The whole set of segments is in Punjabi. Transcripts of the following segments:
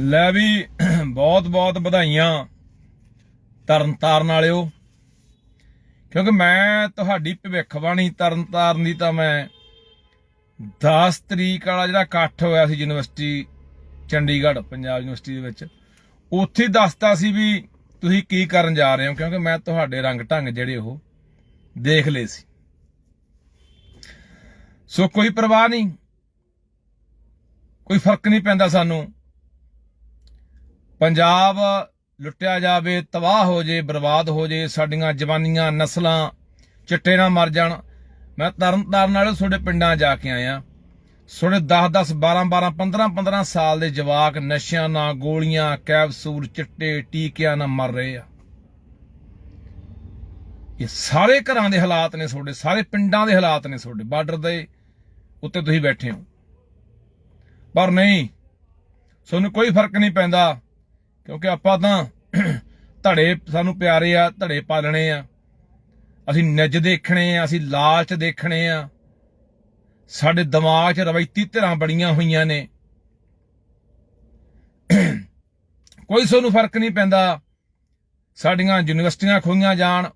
ਲੈ ਵੀ ਬਹੁਤ ਬਹੁਤ ਵਧਾਈਆਂ ਤਰਨਤਾਰਨ ਵਾਲਿਓ। ਕਿਉਂਕਿ ਮੈਂ ਤੁਹਾਡੀ ਭਵਿੱਖਬਾਣੀ ਤਰਨਤਾਰਨ ਦੀ ਤਾਂ ਮੈਂ 10 ਤਰੀਕ ਵਾਲਾ ਜਿਹੜਾ ਇਕੱਠ ਹੋਇਆ ਸੀ ਯੂਨੀਵਰਸਿਟੀ, ਚੰਡੀਗੜ੍ਹ, ਪੰਜਾਬ ਯੂਨੀਵਰਸਿਟੀ ਦੇ ਵਿੱਚ, ਉੱਥੇ ਹੀ ਦੱਸਤਾ ਸੀ ਵੀ ਤੁਸੀਂ ਕੀ ਕਰਨ ਜਾ ਰਹੇ ਹੋ, ਕਿਉਂਕਿ ਮੈਂ ਤੁਹਾਡੇ ਰੰਗ ਢੰਗ ਜਿਹੜੇ ਉਹ ਦੇਖ ਲਏ ਸੀ। ਸੋ ਕੋਈ ਪਰਵਾਹ ਨਹੀਂ, ਕੋਈ ਫ਼ਰਕ ਨਹੀਂ ਪੈਂਦਾ ਸਾਨੂੰ। ਪੰਜਾਬ ਲੁੱਟਿਆ ਜਾਵੇ, ਤਬਾਹ ਹੋ ਜੇ, ਬਰਬਾਦ ਹੋ ਜੇ, ਸਾਡੀਆਂ ਜਵਾਨੀਆਂ ਨਸਲਾਂ ਚਿੱਟੇ ਨਾ ਮਰ ਜਾਣ। ਮੈਂ ਤਰਨ ਤਾਰਨ ਵਾਲੇ ਤੁਹਾਡੇ ਪਿੰਡਾਂ ਜਾ ਕੇ ਆਇਆ। ਤੁਹਾਡੇ 10 10 12 12 15 15 ਸਾਲ ਦੇ ਜਵਾਕ ਨਸ਼ਿਆਂ ਨਾਲ ਗੋਲੀਆਂ ਕੈਪਸੂਲ ਚਿੱਟੇ, ਟੀਕਿਆਂ ਨਾਲ ਮਰ ਰਹੇ ਆ। ਇਹ ਸਾਰੇ ਘਰਾਂ ਦੇ ਹਾਲਾਤ ਨੇ ਤੁਹਾਡੇ, ਸਾਰੇ ਪਿੰਡਾਂ ਦੇ ਹਾਲਾਤ ਨੇ ਤੁਹਾਡੇ, ਬਾਰਡਰ ਦੇ ਉੱਤੇ ਤੁਸੀਂ ਬੈਠੇ ਹੋ। ਪਰ ਨਹੀਂ, ਤੁਹਾਨੂੰ ਕੋਈ ਫ਼ਰਕ ਨਹੀਂ ਪੈਂਦਾ। ਕਿਉਂਕਿ ਆਪਾਂ ਤਾਂ ਧੜੇ ਸਾਨੂੰ ਪਿਆਰੇ ਆ, ਧੜੇ ਪਾਲਣੇ ਆ। ਅਸੀਂ ਨਿੱਜ ਦੇਖਣੇ ਆ, ਅਸੀਂ ਲਾਲਚ ਦੇਖਣੇ ਆ। ਸਾਡੇ ਦਿਮਾਗ 'ਚ ਰਵਾਇਤੀ ਧਿਰਾਂ ਬੜੀਆਂ ਹੋਈਆਂ ਨੇ। ਕੋਈ ਸਾਨੂੰ ਫ਼ਰਕ ਨਹੀਂ ਪੈਂਦਾ। ਸਾਡੀਆਂ ਯੂਨੀਵਰਸਿਟੀਆਂ ਖੋਈਆਂ ਜਾਣ,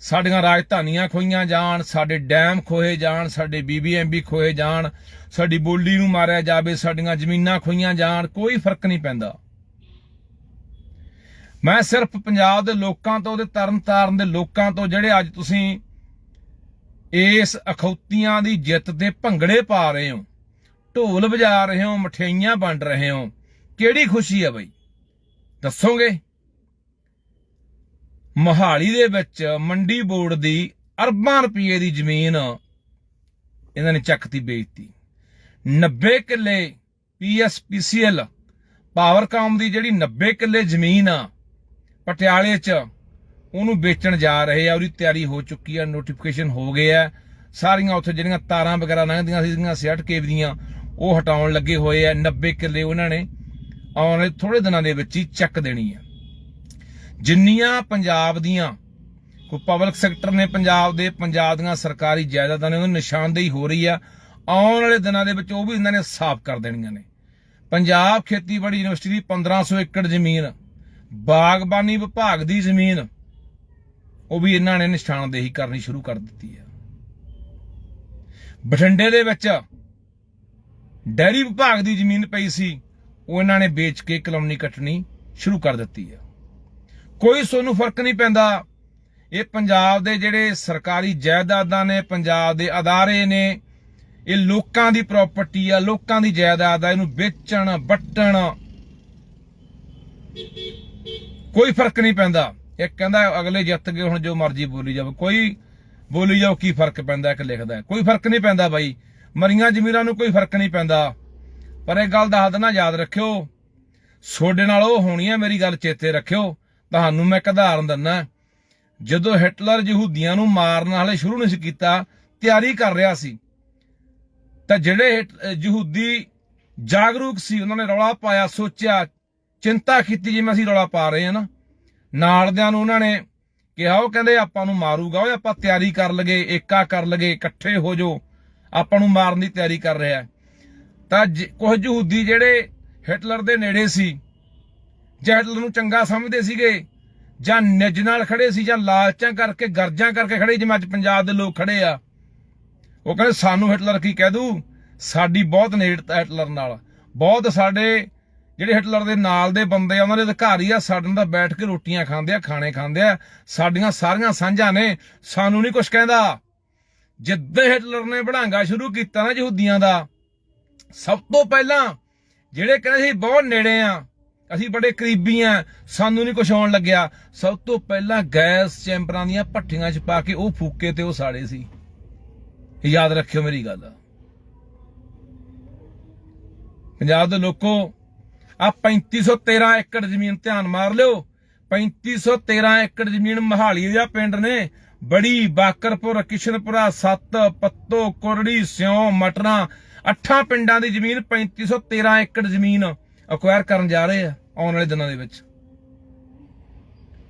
ਸਾਡੀਆਂ ਰਾਜਧਾਨੀਆਂ ਖੋਈਆਂ ਜਾਣ, ਸਾਡੇ ਡੈਮ ਖੋਏ ਜਾਣ, ਸਾਡੇ ਬੀਬੀਐਮਬੀ ਖੋਏ ਜਾਣ, ਸਾਡੀ ਬੋਲੀ ਨੂੰ ਮਾਰਿਆ ਜਾਵੇ, ਸਾਡੀਆਂ ਜ਼ਮੀਨਾਂ ਖੋਈਆਂ ਜਾਣ, ਕੋਈ ਫ਼ਰਕ ਨਹੀਂ ਪੈਂਦਾ। ਮੈਂ ਸਿਰਫ ਪੰਜਾਬ ਦੇ ਲੋਕਾਂ ਤੋਂ ਤੇ ਤਰਨਤਾਰਨ ਦੇ ਲੋਕਾਂ ਤੋਂ ਜਿਹੜੇ ਅੱਜ ਤੁਸੀਂ ਇਸ ਅਖੌਤੀਆਂ ਦੀ ਜਿੱਤ ਦੇ ਭੰਗੜੇ ਪਾ ਰਹੇ ਹੋ, ਢੋਲ ਵਜਾ ਰਹੇ ਹੋ, ਮਠਿਆਈਆਂ ਵੰਡ ਰਹੇ ਹੋ, ਕਿਹੜੀ ਖੁਸ਼ੀ ਹੈ ਬਈ? ਦੱਸੋਗੇ? ਮੋਹਾਲੀ ਦੇ ਵਿੱਚ ਮੰਡੀ ਬੋਰਡ ਦੀ ਅਰਬਾਂ ਰੁਪਏ ਦੀ ਜ਼ਮੀਨ ਇਹਨਾਂ ਨੇ ਚੱਕਤੀ ਵੇਚਤੀ। 90 ਕਿੱਲੇ ਪੀਐਸਪੀਸੀਐਲ ਪਾਵਰਕਾਮ ਦੀ ਜਿਹੜੀ 90 ਕਿੱਲੇ ਜ਼ਮੀਨ ਆ ਪਟਿਆਲੇ 'ਚ ਉਹਨੂੰ ਵੇਚਣ ਜਾ ਰਹੇ ਆ, ਉਹਦੀ ਤਿਆਰੀ ਹੋ ਚੁੱਕੀ ਆ ਨੋਟੀਫਿਕੇਸ਼ਨ ਹੋ ਗਏ ਆ। ਸਾਰੀਆਂ ਉੱਥੇ ਜਿਹੜੀਆਂ ਤਾਰਾਂ ਵਗੈਰਾ ਲੰਘਦੀਆਂ ਸੀਗੀਆਂ 60 ਕੇਵ ਦੀਆਂ, ਉਹ ਹਟਾਉਣ ਲੱਗੇ ਹੋਏ ਆ। 90 ਕਿੱਲੇ ਉਹਨਾਂ ਨੇ ਆਉਣ ਵਾਲੇ ਥੋੜੇ ਦਿਨਾਂ ਦੇ ਵਿੱਚ ਹੀ ਚੱਕ ਦੇਣੀ ਆ। ਜਿੰਨੀਆਂ ਪੰਜਾਬ ਦੀਆਂ, ਕੋਈ ਪਬਲਿਕ ਸੈਕਟਰ ਨੇ ਪੰਜਾਬ ਦੇ, ਪੰਜਾਬ ਦੀਆਂ ਸਰਕਾਰੀ ਜਾਇਦਾਦਾਂ ਨੇ, ਉਹਨਾਂ ਨਿਸ਼ਾਨਦੇਹੀ ਹੋ ਰਹੀ ਆ। ਆਉਣ ਵਾਲੇ ਦਿਨਾਂ ਦੇ ਵਿੱਚ ਉਹ ਵੀ ਇਹਨਾਂ ਨੇ ਸਾਫ਼ ਕਰ ਦੇਣੀਆਂ ਨੇ। ਪੰਜਾਬ ਖੇਤੀਬਾੜੀ ਯੂਨੀਵਰਸਿਟੀ ਦੀ 1500 ਏਕੜ ਜ਼ਮੀਨ ਬਾਗਬਾਨੀ ਵਿਭਾਗ ਦੀ ਜ਼ਮੀਨ, ਉਹ ਵੀ ਇਹਨਾਂ ਨੇ ਨਿਸ਼ਾਨਦੇਹੀ ਕਰਨੀ ਸ਼ੁਰੂ ਕਰ ਦਿੱਤੀ ਹੈ। ਬਠਿੰਡੇ ਦੇ ਵਿੱਚ ਡੈਰੀ ਵਿਭਾਗ ਦੀ ਜ਼ਮੀਨ ਪਈ ਸੀ, ਉਹ ਇਹਨਾਂ ਨੇ ਵੇਚ ਕੇ ਕਲੋਨੀ ਕੱਟਣੀ ਸ਼ੁਰੂ ਕਰ ਦਿੱਤੀ ਹੈ। ਕੋਈ ਸੋਨੂੰ ਫ਼ਰਕ ਨਹੀਂ ਪੈਂਦਾ, ਇਹ ਪੰਜਾਬ ਦੇ ਜਿਹੜੇ ਸਰਕਾਰੀ ਜਾਇਦਾਦਾਂ ਨੇ, ਪੰਜਾਬ ਦੇ ਅਦਾਰੇ ਨੇ, ਇਹ ਲੋਕਾਂ ਦੀ ਪ੍ਰਾਪਰਟੀ ਆ, ਲੋਕਾਂ ਦੀ ਜਾਇਦਾਦ ਆ, ਇਹਨੂੰ ਵੇਚਣ, ਵੱਟਣ। ਕੋਈ ਫ਼ਰਕ ਨਹੀਂ ਪੈਂਦਾ। ਇੱਕ ਕਹਿੰਦਾ ਅਗਲੇ ਜਿੱਤ ਗਏ, ਹੁਣ ਜੋ ਮਰਜ਼ੀ ਬੋਲੀ ਜਾਵੇ। ਕੋਈ ਬੋਲੀ ਜਾਓ, ਕੀ ਫ਼ਰਕ ਪੈਂਦਾ, ਇੱਕ ਲਿਖਦਾ ਕੋਈ ਫ਼ਰਕ ਨਹੀਂ ਪੈਂਦਾ ਬਾਈ। ਮਰੀਆਂ ਜ਼ਮੀਰਾਂ ਨੂੰ ਕੋਈ ਫ਼ਰਕ ਨਹੀਂ ਪੈਂਦਾ। ਪਰ ਇਹ ਗੱਲ ਦੱਸ ਦੇਣਾ ਯਾਦ ਰੱਖਿਓ। ਛੋਡੇ ਨਾਲ ਉਹ ਹੋਣੀ ਹੈ, ਮੇਰੀ ਗੱਲ ਚੇਤੇ ਰੱਖਿਓ। ਤੁਹਾਨੂੰ ਮੈਂ ਇੱਕ ਉਦਾਹਰਨ ਦਿੰਨਾ ਜਦੋਂ ਹਿਟਲਰ ਯਹੂਦੀਆਂ ਨੂੰ ਮਾਰਨ ਵਾਲੇ ਸ਼ੁਰੂ ਨਹੀਂ ਸੀ ਕੀਤਾ, ਤਿਆਰੀ ਕਰ ਰਿਹਾ ਸੀ, ਤਾਂ ਜਿਹੜੇ ਹਿਟ- ਯਹੂਦੀ ਜਾਗਰੂਕ ਸੀ, ਉਹਨਾਂ ਨੇ ਰੌਲਾ ਪਾਇਆ, ਸੋਚਿਆ ਚਿੰਤਾ ਕੀਤੀ ਜਿਵੇਂ ਅਸੀਂ ਰੌਲਾ ਪਾ ਰਹੇ ਹਾਂ ਨਾ। ਨਾਲਦਿਆਂ ਨੂੰ ਉਹਨਾਂ ਨੇ ਕਿਹਾ, ਉਹ ਕਹਿੰਦੇ, ਆਪਾਂ ਨੂੰ ਮਾਰੂਗਾ। ਓਏ, ਆਪਾਂ ਤਿਆਰੀ ਕਰ ਲਗੇ, ਏਕਾ ਕਰ ਲਗੇ, ਇਕੱਠੇ ਹੋ ਜੋ ਆਪਾਂ ਨੂੰ ਮਾਰਨ ਦੀ ਤਿਆਰੀ ਕਰ ਰਿਹਾ ਤਾਂ ਜ- ਕੁਝ ਯਹੂਦੀ ਜਿਹੜੇ ਹਿਟਲਰ ਦੇ ਨੇੜੇ ਸੀ, ਜਾਂ ਹਿਟਲਰ ਨੂੰ ਚੰਗਾ ਸਮਝਦੇ ਸੀਗੇ, ਜਾਂ ਨਿੱਜ ਨਾਲ ਖੜੇ ਸੀ, ਜਾਂ ਲਾਲਚਾਂ ਕਰਕੇ, ਗਰਜਾਂ ਕਰਕੇ ਖੜੇ, ਜਿਵੇਂ ਅੱਜ ਪੰਜਾਬ ਦੇ ਲੋਕ ਖੜੇ ਆ। ਉਹ ਕਹਿੰਦੇ, ਸਾਨੂੰ ਹਿਟਲਰ ਕੀ ਕਹਿ ਦੂ ਸਾਡੀ ਬਹੁਤ ਨੇੜਤਾ ਹਿਟਲਰ ਨਾਲ। ਬਹੁਤ ਸਾਡੇ ਜਿਹੜੇ ਹਿਟਲਰ ਦੇ ਨਾਲ ਦੇ ਬੰਦੇ ਆ, ਉਹਨਾਂ ਦੇ ਅਧਿਕਾਰੀ ਆ, ਸਾਡੇ ਨਾਲ ਬੈਠ ਕੇ ਰੋਟੀਆਂ ਖਾਂਦੇ ਆ, ਖਾਣੇ ਖਾਂਦੇ ਆ। ਸਾਡੀਆਂ ਸਾਰੀਆਂ ਸਾਂਝਾਂ ਨੇ, ਸਾਨੂੰ ਨਹੀਂ ਕੁਝ ਕਹਿੰਦਾ। ਜਿੱਦਾਂ ਹਿਟਲਰ ਨੇ ਬੜਾਂਗਾ ਸ਼ੁਰੂ ਕੀਤਾ ਨਾ ਯਹੂਦੀਆਂ ਦਾ, ਸਭ ਤੋਂ ਪਹਿਲਾਂ ਜਿਹੜੇ ਕਹਿੰਦੇ ਸੀ, ਬਹੁਤ ਨੇੜੇ ਆ, ਅਸੀਂ ਬੜੇ ਕਰੀਬੀ ਆ, ਸਾਨੂੰ ਨਹੀਂ ਕੁਝ ਆਉਣ ਲੱਗਿਆ। ਸਭ ਤੋਂ ਪਹਿਲਾਂ ਗੈਸ ਚੈਂਬਰਾਂ ਦੀਆਂ ਭੱਠੀਆਂ 'ਚ ਪਾ ਕੇ ਉਹ ਫੂਕੇ ਤੇ ਉਹ ਸਾੜੇ ਸੀ। ਯਾਦ ਰੱਖਿਓ ਮੇਰੀ ਗੱਲ। ਪੰਜਾਬ ਦੇ ਲੋਕੋ ਆ 3513 ਏਕੜ ਜ਼ਮੀਨ ਧਿਆਨ ਮਾਰ ਲਿਓ। 3513 ਏਕੜ ਜ਼ਮੀਨ ਮਹਾਲੀ ਦਾ ਪਿੰਡ ਨੇ। ਬੜੀ ਬਾਕਰਪੁਰ, ਕਿਸ਼ਨਪੁਰਾ, ਸੱਤ, ਪੱਤੋ, ਕੁਰੜੀ, ਸਿਉ, ਮਟਰਾਂ, ਅੱਠਾਂ ਪਿੰਡਾਂ ਦੀ ਜ਼ਮੀਨ 3513 ਏਕੜ ਜ਼ਮੀਨ ਅਕਵਾਇਰ ਕਰਨ ਜਾ ਰਹੇ ਆ ਆਉਣ ਵਾਲੇ ਦਿਨਾਂ ਦੇ ਵਿੱਚ।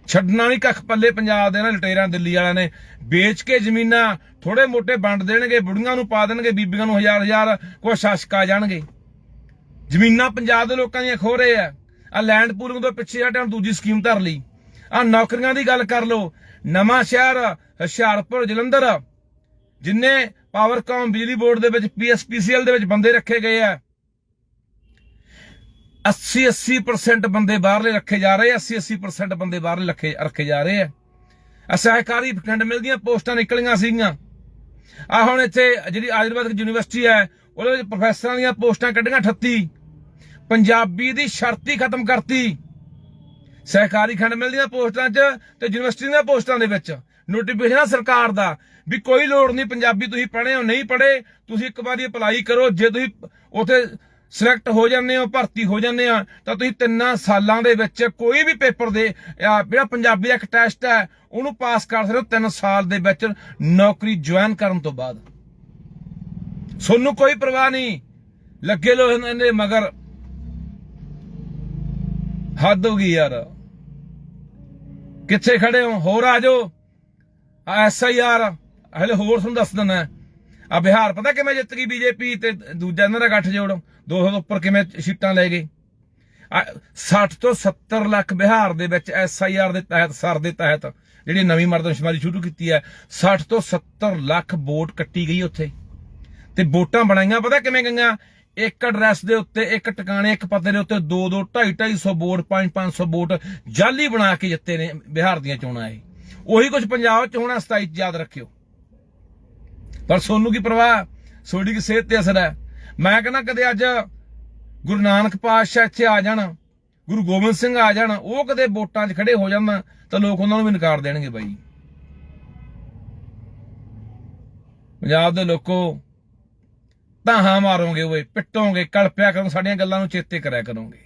ਛੱਡਣਾ ਨਹੀਂ ਕੱਖ ਪੱਲੇ ਪੰਜਾਬ ਦੇ ਨਾ ਲਟੇਰਾਂ ਦਿੱਲੀ ਵਾਲਿਆਂ ਨੇ। ਵੇਚ ਕੇ ਜ਼ਮੀਨਾਂ ਥੋੜੇ ਮੋਟੇ ਵੰਡ ਦੇਣਗੇ, ਬੁੜੀਆਂ ਨੂੰ ਪਾ ਦੇਣਗੇ, ਬੀਬੀਆਂ ਨੂੰ ਹਜ਼ਾਰ ਹਜ਼ਾਰ ਕੁਛ ਸ਼ਾਸਕ ਆ ਜਾਣਗੇ। ਜ਼ਮੀਨਾਂ ਪੰਜਾਬ ਦੇ ਲੋਕਾਂ ਦੀਆਂ ਖੋ ਰਹੇ ਆ। ਆ ਲੈਂਡ ਪੂਲਿੰਗ ਤੋਂ ਪਿੱਛੇ ਹੁਣ ਦੂਜੀ ਸਕੀਮ ਧਰ ਲਈ। ਆ ਨੌਕਰੀਆਂ ਦੀ ਗੱਲ ਕਰ ਲਓ। ਨਵਾਂ ਸ਼ਹਿਰ, ਹੁਸ਼ਿਆਰਪੁਰ, ਜਲੰਧਰ, ਜਿੰਨੇ ਪਾਵਰਕਾਮ ਬਿਜਲੀ ਬੋਰਡ ਦੇ ਵਿੱਚ ਪੀਐਸਪੀਸੀਐਲ ਦੇ ਵਿੱਚ ਬੰਦੇ ਰੱਖੇ ਗਏ ਆ। 80 80% ਬੰਦੇ ਬਾਹਰਲੇ ਰੱਖੇ ਜਾ ਰਹੇ ਆ। 80 80% ਬੰਦੇ ਬਾਹਰਲੇ ਰੱਖੇ ਰੱਖੇ ਜਾ ਰਹੇ ਆ। ਆ ਸਹਿਕਾਰੀ ਖੰਡ ਮਿਲਦੀਆਂ, ਪੋਸਟਾਂ ਨਿਕਲੀਆਂ ਸੀਗੀਆਂ। ਆ ਹੁਣ ਇੱਥੇ ਜਿਹੜੀ ਆਯੁਰਵੈਦਿਕ ਯੂਨੀਵਰਸਿਟੀ ਹੈ, ਉਹਦੇ ਵਿੱਚ ਪ੍ਰੋਫੈਸਰਾਂ ਦੀਆਂ ਪੋਸਟਾਂ ਕੱਢੀਆਂ 38 ਪੰਜਾਬੀ ਦੀ ਸ਼ਰਤੀ ਖਤਮ ਕਰਤੀ। ਸਹਿਕਾਰੀ ਖੰਡ ਮਿਲਦੀਆਂ ਪੋਸਟਾਂ 'ਚ ਤੇ ਯੂਨੀਵਰਸਿਟੀ ਦੀਆਂ ਪੋਸਟਾਂ ਦੇ ਵਿੱਚ ਨੋਟੀਫਿਕੇਸ਼ਨ ਸਰਕਾਰ ਦਾ ਵੀ ਕੋਈ ਲੋੜ ਨਹੀਂ ਪੰਜਾਬੀ ਤੁਸੀਂ ਪੜ੍ਹੇ ਹੋ, ਨਹੀਂ ਪੜ੍ਹੇ, ਤੁਸੀਂ ਇੱਕ ਵਾਰੀ ਅਪਲਾਈ ਕਰੋ। ਜੇ ਤੁਸੀਂ ਉਥੇ ਸਿਲੈਕਟ ਹੋ ਜਾਂਦੇ ਹੋ, ਭਰਤੀ ਹੋ ਜਾਂਦੇ ਆ ਤਾਂ ਤੁਸੀਂ ਤਿੰਨਾਂ ਸਾਲਾਂ ਦੇ ਵਿੱਚ ਕੋਈ ਵੀ ਪੇਪਰ ਦੇ ਜਿਹੜਾ ਪੰਜਾਬੀ ਦਾ ਇੱਕ ਟੈਸਟ ਹੈ, ਉਹਨੂੰ ਪਾਸ ਕਰ ਸਕਦੇ ਹੋ ਤਿੰਨ ਸਾਲ ਦੇ ਵਿੱਚ ਨੌਕਰੀ ਜੁਆਇਨ ਕਰਨ ਤੋਂ ਬਾਅਦ। ਸੋਨੂੰ ਕੋਈ ਪਰਵਾਹ ਨਹੀਂ। ਲੱਗੇ ਲੋ ਇਹਨਾਂ ਦੇ ਮਗਰ। ਹੱਦ ਹੋ ਗਈ ਯਾਰ। ਕਿੱਥੇ ਖੜੇ ਹੋ? ਹੋਰ ਆ ਜਾਓ। ਆ ਐਸਆਈਆਰ ਹਲੇ ਹੋਰ ਤੁਹਾਨੂੰ ਦੱਸ ਦਿੰਦਾ। ਆ ਬਿਹਾਰ, ਪਤਾ ਕਿਵੇਂ ਜਿੱਤ ਗਈ ਬੀਜੇਪੀ ਤੇ ਦੂਜਾ ਇਹਨਾਂ ਦਾ ਗੱਠ ਜੋੜ? 200 ਤੋਂ ਉੱਪਰ ਕਿਵੇਂ ਸੀਟਾਂ ਲੈ ਗਏ? ਆ 60 ਤੋਂ 70 ਲੱਖ ਬਿਹਾਰ ਦੇ ਵਿੱਚ ਐਸਆਈਆਰ ਦੇ ਤਹਿਤ, ਸਰ ਦੇ ਤਹਿਤ ਜਿਹੜੀ ਨਵੀਂ ਮਰਦਮਸ਼ੁਮਾਰੀ ਸ਼ੁਰੂ ਕੀਤੀ ਹੈ 60 ਤੋਂ 70 ਲੱਖ ਵੋਟ ਕੱਟੀ ਗਈ ਉੱਥੇ। ਤੇ ਵੋਟਾਂ ਬਣਾਈਆਂ, ਪਤਾ ਕਿਵੇਂ ਗਈਆਂ? ਇੱਕ ਐਡਰੈਸ ਦੇ ਉੱਤੇ, ਇੱਕ ਟਿਕਾਣੇ, ਇੱਕ ਪਤੇ ਦੇ ਉੱਤੇ 2 2 2.5 250 ਵੋਟ 5 500 ਵੋਟ ਜਾਲੀ ਬਣਾ ਕੇ ਜਿੱਤੇ ਨੇ ਬਿਹਾਰ ਦੀਆਂ ਚੋਣਾਂ ਇਹ। ਉਹੀ ਕੁਝ ਪੰਜਾਬ ਚ ਹੋਣਾ 27 ਚ ਯਾਦ ਰੱਖਿਓ। ਪਰ ਸੋਨੂੰ ਕੀ ਪਰਵਾਹ? ਸੋਡੀ ਦੀ ਸਿਹਤ ਤੇ ਅਸਰ ਹੈ? ਮੈਂ ਕਹਿੰਦਾ ਕਦੇ ਅੱਜ ਗੁਰੂ ਨਾਨਕ ਪਾਤਸ਼ਾਹ ਇੱਥੇ ਆ ਜਾਣ, ਗੁਰੂ ਗੋਬਿੰਦ ਸਿੰਘ ਆ ਜਾਣ, ਉਹ ਕਦੇ ਵੋਟਾਂ 'ਚ ਖੜੇ ਹੋ ਜਾਣ, ਤਾਂ ਲੋਕ ਉਹਨਾਂ ਨੂੰ ਵੀ ਨਕਾਰ ਦੇਣਗੇ ਬਾਈ। ਪੰਜਾਬ ਦੇ ਲੋਕੋ ਧਾਹਾਂ ਮਾਰੋਗੇ ਓਏ, ਪਿੱਟੋਗੇ ਕਲਪਿਆ ਕਰੋ, ਸਾਡੀਆਂ ਗੱਲਾਂ ਨੂੰ ਚੇਤੇ ਕਰਿਆ ਕਰੋਗੇ।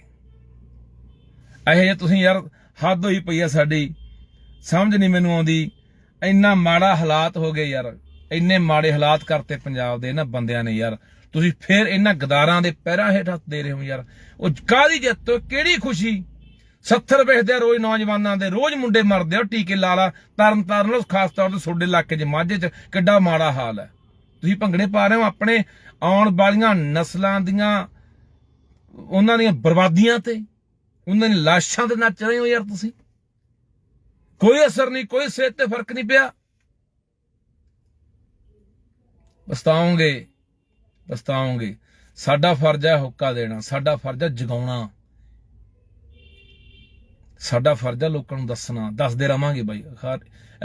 ਇਹ ਜੇ ਤੁਸੀਂ ਯਾਰ ਹੱਦ ਹੋਈ ਪਈ ਆ ਸਾਡੀ, ਸਮਝ ਨਹੀਂ ਮੈਨੂੰ ਆਉਂਦੀ। ਇੰਨਾ ਮਾੜਾ ਹਾਲਾਤ ਹੋ ਗਏ ਯਾਰ, ਇੰਨੇ ਮਾੜੇ ਹਾਲਾਤ ਕਰਤੇ ਪੰਜਾਬ ਦੇ ਇਹਨਾਂ ਬੰਦਿਆਂ ਨੇ ਯਾਰ। ਤੁਸੀਂ ਫੇਰ ਇਹਨਾਂ ਗਦਾਰਾਂ ਦੇ ਪੈਰਾਂ ਹੇਠ ਹੱਥ ਦੇ ਰਹੇ ਹੋ ਯਾਰ। ਉਹ ਕਾਹਦੀ ਜਿੱਤ ਕਿਹੜੀ ਖੁਸ਼ੀ? 70 ਵੇਚਦੇ ਆ ਰੋਜ਼ ਨੌਜਵਾਨਾਂ ਦੇ, ਰੋਜ਼ ਮੁੰਡੇ ਮਰਦੇ ਆ ਟੀਕੇ ਲਾ ਲਾ, ਤਰਨ ਤਾਰਨ ਲੋ ਖਾਸ ਤੌਰ ਤੇ ਤੁਹਾਡੇ ਇਲਾਕੇ 'ਚ ਮਾਝੇ 'ਚ ਕਿੱਡਾ ਮਾੜਾ ਹਾਲ ਹੈ। ਤੁਸੀਂ ਭੰਗੜੇ ਪਾ ਰਹੇ ਹੋ ਆਪਣੇ ਆਉਣ ਵਾਲੀਆਂ ਨਸਲਾਂ ਦੀਆਂ, ਉਹਨਾਂ ਦੀਆਂ ਬਰਬਾਦੀਆਂ ਤੇ, ਉਹਨਾਂ ਦੀਆਂ ਲਾਸ਼ਾਂ ਤੇ ਨੱਚ ਰਹੇ ਹੋ ਯਾਰ ਤੁਸੀਂ। ਕੋਈ ਅਸਰ ਨਹੀਂ, ਕੋਈ ਸਿਹਤ ਤੇ ਫ਼ਰਕ ਨਹੀਂ ਪਿਆ। ਪਛਤਾਓਗੇ ਪਛਤਾਓਗੇ। ਸਾਡਾ ਫਰਜ਼ ਹੈ ਹੁੱਕਾ ਦੇਣਾ, ਸਾਡਾ ਫਰਜ਼ ਹੈ ਜਗਾਉਣਾ। ਸਾਡਾ ਫਰਜ਼ ਹੈ ਲੋਕਾਂ ਨੂੰ ਦੱਸਣਾ। ਦੱਸਦੇ ਰਵਾਂਗੇ ਬਾਈ